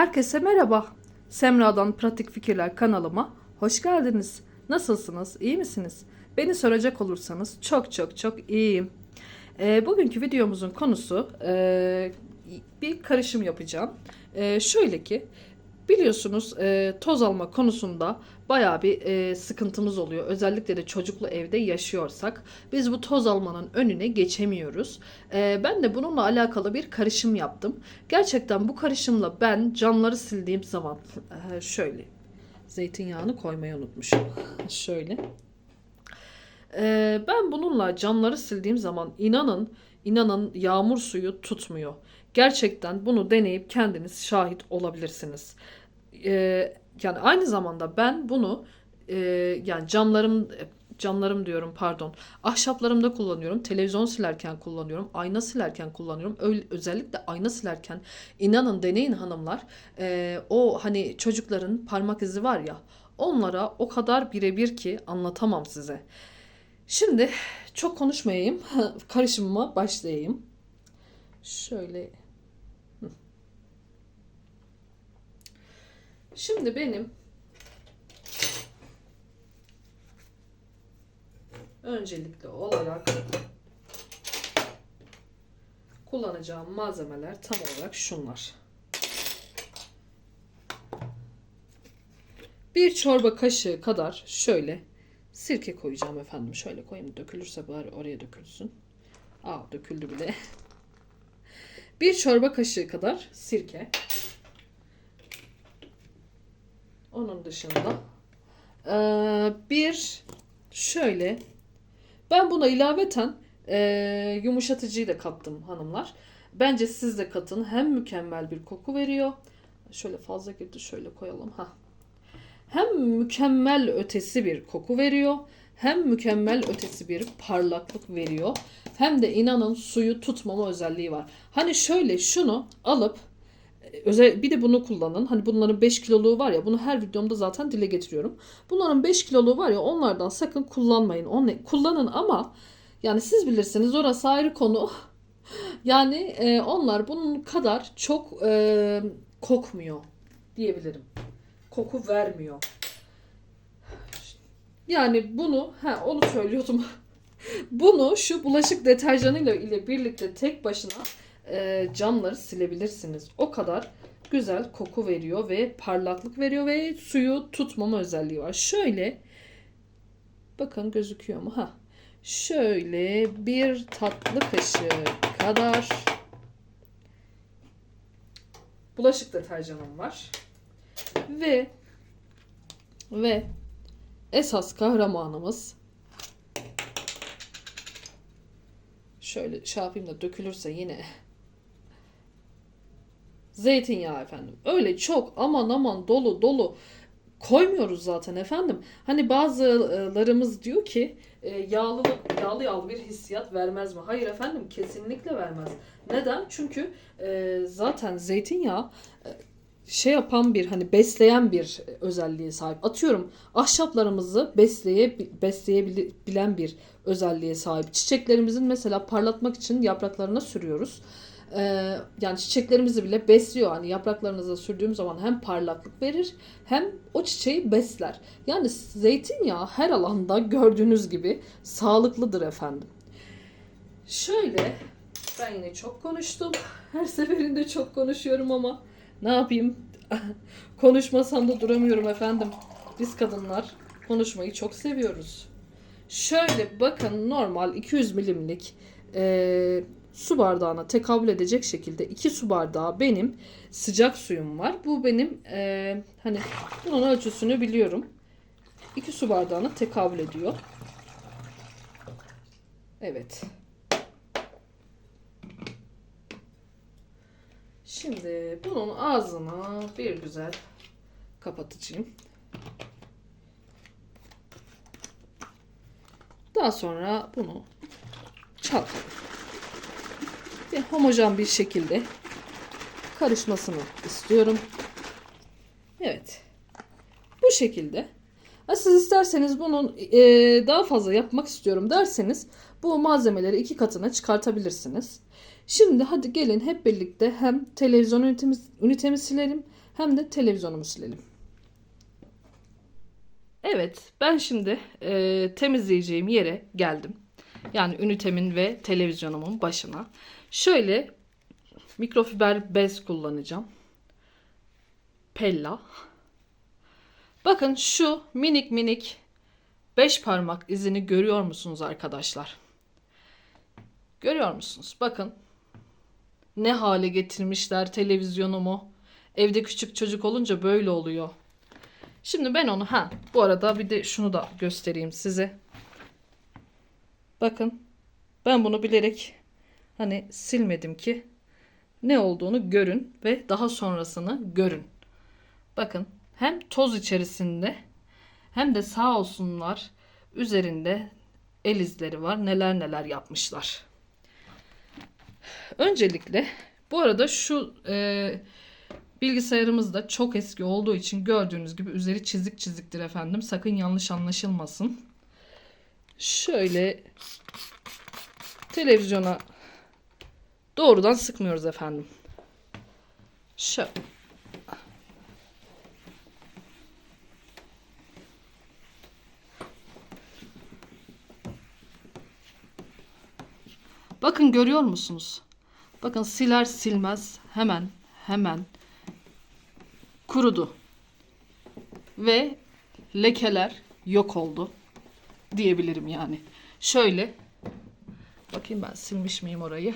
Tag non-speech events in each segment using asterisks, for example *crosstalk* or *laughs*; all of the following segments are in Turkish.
Herkese merhaba. Semra'dan Pratik Fikirler kanalıma hoş geldiniz. Nasılsınız? İyi misiniz? Beni soracak olursanız çok çok çok iyiyim. Ee, bugünkü videomuzun konusu e, bir karışım yapacağım. E, şöyle ki biliyorsunuz e, toz alma konusunda bayağı bir e, sıkıntımız oluyor. Özellikle de çocuklu evde yaşıyorsak biz bu toz almanın önüne geçemiyoruz. E, ben de bununla alakalı bir karışım yaptım. Gerçekten bu karışımla ben camları sildiğim zaman e, şöyle zeytinyağını koymayı unutmuşum. *laughs* şöyle. E, ben bununla camları sildiğim zaman inanın inanın yağmur suyu tutmuyor. Gerçekten bunu deneyip kendiniz şahit olabilirsiniz. E, yani aynı zamanda ben bunu e, yani camlarım camlarım diyorum pardon ahşaplarımda kullanıyorum televizyon silerken kullanıyorum ayna silerken kullanıyorum Öyle, özellikle ayna silerken inanın deneyin hanımlar e, o hani çocukların parmak izi var ya onlara o kadar birebir ki anlatamam size. Şimdi çok konuşmayayım *laughs* karışımıma başlayayım. Şöyle Şimdi benim öncelikli olarak kullanacağım malzemeler tam olarak şunlar. Bir çorba kaşığı kadar şöyle sirke koyacağım efendim. Şöyle koyayım dökülürse bari oraya dökülsün. Aa döküldü bile. Bir çorba kaşığı kadar sirke. Onun dışında eee, bir şöyle ben buna ilaveten eee yumuşatıcıyı da kattım hanımlar. Bence siz de katın. Hem mükemmel bir koku veriyor. Şöyle fazla girdi şöyle koyalım. ha. Hem mükemmel ötesi bir koku veriyor. Hem mükemmel ötesi bir parlaklık veriyor. Hem de inanın suyu tutmama özelliği var. Hani şöyle şunu alıp özel bir de bunu kullanın. Hani bunların 5 kiloluğu var ya bunu her videomda zaten dile getiriyorum. Bunların 5 kiloluğu var ya onlardan sakın kullanmayın. Onu kullanın ama yani siz bilirsiniz orası ayrı konu. *laughs* Yani e, onlar bunun kadar çok e, kokmuyor diyebilirim. Koku vermiyor. Yani bunu ha onu söylüyordum. *laughs* bunu şu bulaşık deterjanıyla ile birlikte tek başına e, camları silebilirsiniz. O kadar güzel koku veriyor ve parlaklık veriyor ve suyu tutmama özelliği var. Şöyle bakın gözüküyor mu? Ha. Şöyle bir tatlı kaşığı kadar bulaşık deterjanım var. Ve ve esas kahramanımız şöyle şey yapayım da dökülürse yine zeytinyağı efendim. Öyle çok aman aman dolu dolu koymuyoruz zaten efendim. Hani bazılarımız diyor ki e, yağlı yağlı yağlı bir hissiyat vermez mi? Hayır efendim kesinlikle vermez. Neden? Çünkü e, zaten zeytinyağı e, şey yapan bir hani besleyen bir özelliğe sahip. Atıyorum ahşaplarımızı besleye besleyebilen bir özelliğe sahip. Çiçeklerimizin mesela parlatmak için yapraklarına sürüyoruz. Ee, yani çiçeklerimizi bile besliyor. Hani yapraklarınıza sürdüğüm zaman hem parlaklık verir hem o çiçeği besler. Yani zeytinyağı her alanda gördüğünüz gibi sağlıklıdır efendim. Şöyle ben yine çok konuştum. Her seferinde çok konuşuyorum ama ne yapayım? *laughs* Konuşmasam da duramıyorum efendim. Biz kadınlar konuşmayı çok seviyoruz. Şöyle bakın normal 200 milimlik e, su bardağına tekabül edecek şekilde 2 su bardağı benim sıcak suyum var. Bu benim e, hani bunun ölçüsünü biliyorum. 2 su bardağına tekabül ediyor. Evet. Şimdi bunun ağzını bir güzel kapatacağım. Daha sonra bunu çalkalayayım. Ve homojen bir şekilde karışmasını istiyorum. Evet. Bu şekilde. Siz isterseniz bunun e, daha fazla yapmak istiyorum derseniz bu malzemeleri iki katına çıkartabilirsiniz. Şimdi hadi gelin hep birlikte hem televizyon ünitemiz, ünitemi silelim hem de televizyonumu silelim. Evet, ben şimdi e, temizleyeceğim yere geldim. Yani ünitemin ve televizyonumun başına. Şöyle mikrofiber bez kullanacağım. Pella. Bakın şu minik minik 5 parmak izini görüyor musunuz arkadaşlar? Görüyor musunuz? Bakın ne hale getirmişler televizyonumu. Evde küçük çocuk olunca böyle oluyor. Şimdi ben onu ha bu arada bir de şunu da göstereyim size. Bakın ben bunu bilerek hani silmedim ki ne olduğunu görün ve daha sonrasını görün. Bakın hem toz içerisinde hem de sağ olsunlar üzerinde el izleri var. Neler neler yapmışlar. Öncelikle bu arada şu e, bilgisayarımız da çok eski olduğu için gördüğünüz gibi üzeri çizik çiziktir efendim. Sakın yanlış anlaşılmasın. Şöyle televizyona doğrudan sıkmıyoruz efendim. Şöyle. Bakın görüyor musunuz? Bakın siler silmez hemen hemen kurudu. Ve lekeler yok oldu diyebilirim yani. Şöyle bakayım ben silmiş miyim orayı?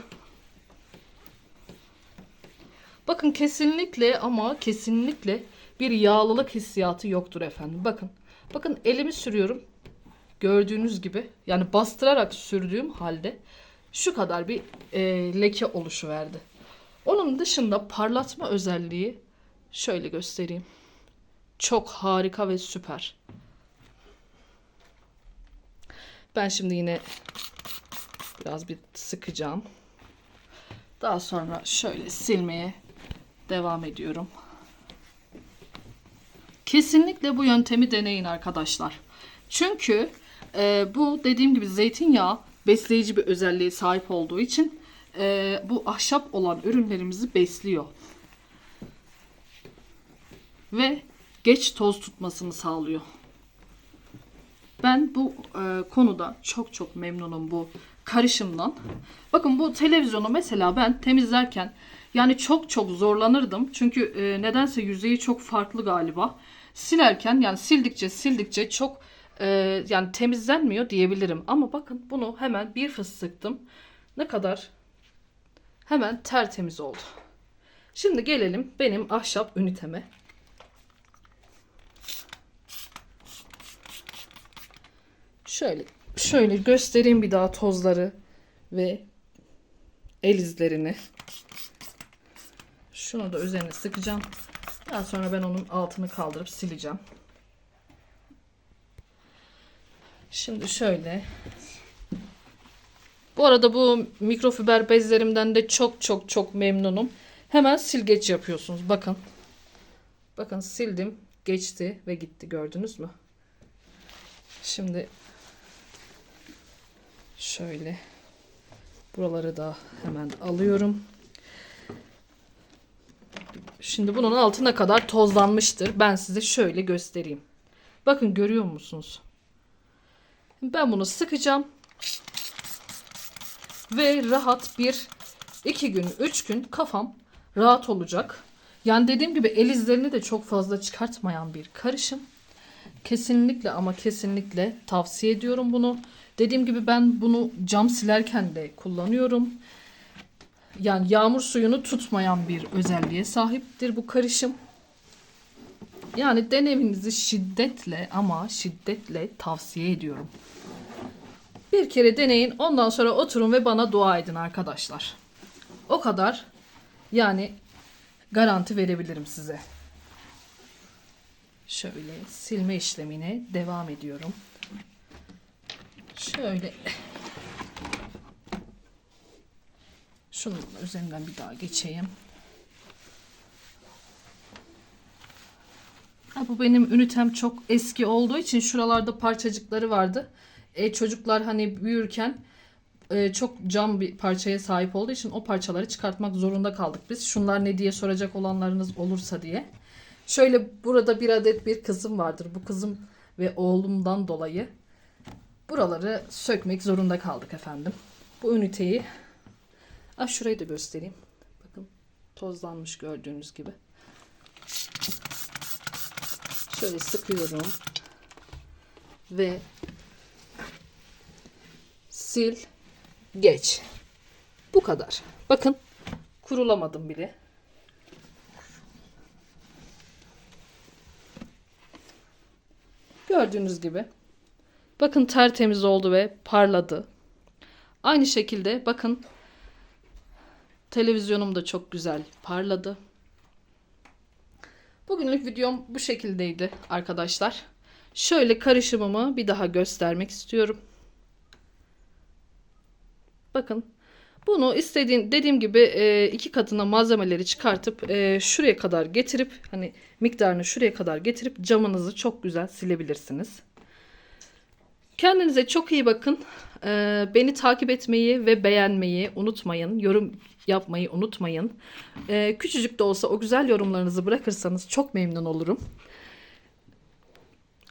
Bakın kesinlikle ama kesinlikle bir yağlılık hissiyatı yoktur efendim. Bakın. Bakın elimi sürüyorum. Gördüğünüz gibi yani bastırarak sürdüğüm halde şu kadar bir e, leke oluşu verdi. Onun dışında parlatma özelliği şöyle göstereyim. Çok harika ve süper. Ben şimdi yine biraz bir sıkacağım. Daha sonra şöyle silmeye devam ediyorum. Kesinlikle bu yöntemi deneyin arkadaşlar. Çünkü e, bu dediğim gibi zeytinyağı besleyici bir özelliğe sahip olduğu için e, bu ahşap olan ürünlerimizi besliyor. Ve geç toz tutmasını sağlıyor. Ben bu e, konuda çok çok memnunum bu karışımdan. Bakın bu televizyonu mesela ben temizlerken yani çok çok zorlanırdım. Çünkü e, nedense yüzeyi çok farklı galiba. Silerken yani sildikçe sildikçe çok e, yani temizlenmiyor diyebilirim. Ama bakın bunu hemen bir fıs sıktım. Ne kadar hemen tertemiz oldu. Şimdi gelelim benim ahşap üniteme. Şöyle şöyle göstereyim bir daha tozları ve el izlerini. Şunu da üzerine sıkacağım. Daha sonra ben onun altını kaldırıp sileceğim. Şimdi şöyle. Bu arada bu mikrofiber bezlerimden de çok çok çok memnunum. Hemen silgeç yapıyorsunuz. Bakın. Bakın sildim. Geçti ve gitti. Gördünüz mü? Şimdi şöyle buraları da hemen alıyorum. Şimdi bunun altına kadar tozlanmıştır. Ben size şöyle göstereyim. Bakın görüyor musunuz? Ben bunu sıkacağım. Ve rahat bir iki gün, üç gün kafam rahat olacak. Yani dediğim gibi el izlerini de çok fazla çıkartmayan bir karışım. Kesinlikle ama kesinlikle tavsiye ediyorum bunu. Dediğim gibi ben bunu cam silerken de kullanıyorum. Yani yağmur suyunu tutmayan bir özelliğe sahiptir bu karışım. Yani denemenizi şiddetle ama şiddetle tavsiye ediyorum. Bir kere deneyin ondan sonra oturun ve bana dua edin arkadaşlar. O kadar yani garanti verebilirim size. Şöyle silme işlemine devam ediyorum. Şöyle şunun üzerinden bir daha geçeyim. Ha, bu benim ünitem çok eski olduğu için şuralarda parçacıkları vardı. E, çocuklar hani büyürken e, çok cam bir parçaya sahip olduğu için o parçaları çıkartmak zorunda kaldık biz. Şunlar ne diye soracak olanlarınız olursa diye. Şöyle burada bir adet bir kızım vardır. Bu kızım ve oğlumdan dolayı buraları sökmek zorunda kaldık efendim. Bu üniteyi ah şurayı da göstereyim. Bakın tozlanmış gördüğünüz gibi. Şöyle sıkıyorum. Ve sil geç. Bu kadar. Bakın kurulamadım bile. Gördüğünüz gibi. Bakın tertemiz oldu ve parladı. Aynı şekilde bakın televizyonum da çok güzel parladı. Bugünlük videom bu şekildeydi arkadaşlar. Şöyle karışımımı bir daha göstermek istiyorum. Bakın bunu istediğin dediğim gibi e, iki katına malzemeleri çıkartıp e, şuraya kadar getirip hani miktarını şuraya kadar getirip camınızı çok güzel silebilirsiniz. Kendinize çok iyi bakın. E, beni takip etmeyi ve beğenmeyi unutmayın. Yorum yapmayı unutmayın. E, küçücük de olsa o güzel yorumlarınızı bırakırsanız çok memnun olurum.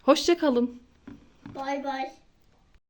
Hoşçakalın. Bay bay.